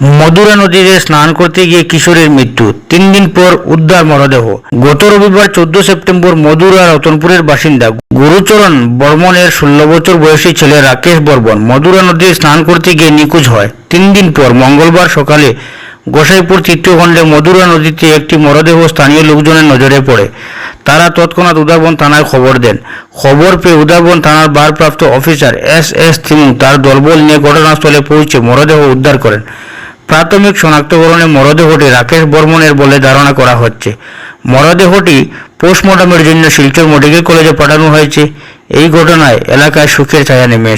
মধুরা নদীতে স্নান করতে গিয়ে কিশোরের মৃত্যু। তিন দিন পর উদ্ধার মরদেহ। গত রবিবার চোদ্দ সেপ্টেম্বর মধুরা রতনপুরের বাসিন্দা গুরুচরণ বর্মনের ষোলো বছর বয়সী ছেলে রাকেশ বর্মন মধুরা নদীতে স্নান করতে গিয়ে নিখোঁজ হয়। তিন দিন পর মঙ্গলবার সকালে গোসাইপুর চিত্রখণ্ডে মধুরা নদীতে একটি মরদেহ স্থানীয় লোকজনের নজরে পড়ে। তারা তৎক্ষণাৎ উদারবন থানায় খবর দেন। খবর পেয়ে উদারবন থানার ভারপ্রাপ্ত অফিসার এস এস থিমু তার দলবল নিয়ে ঘটনাস্থলে পৌঁছে মরদেহ উদ্ধার করেন। প্রাথমিক শনাক্তকরণে মরদেহটি রাকেশ বর্মনের বলে ধারণা করা হচ্ছে। মরদেহটি পোস্টমর্টমের জন্য শিলচর মেডিকেল কলেজে পাঠানো হয়েছে। এই ঘটনায় এলাকায় সুখের ছায়া নেমে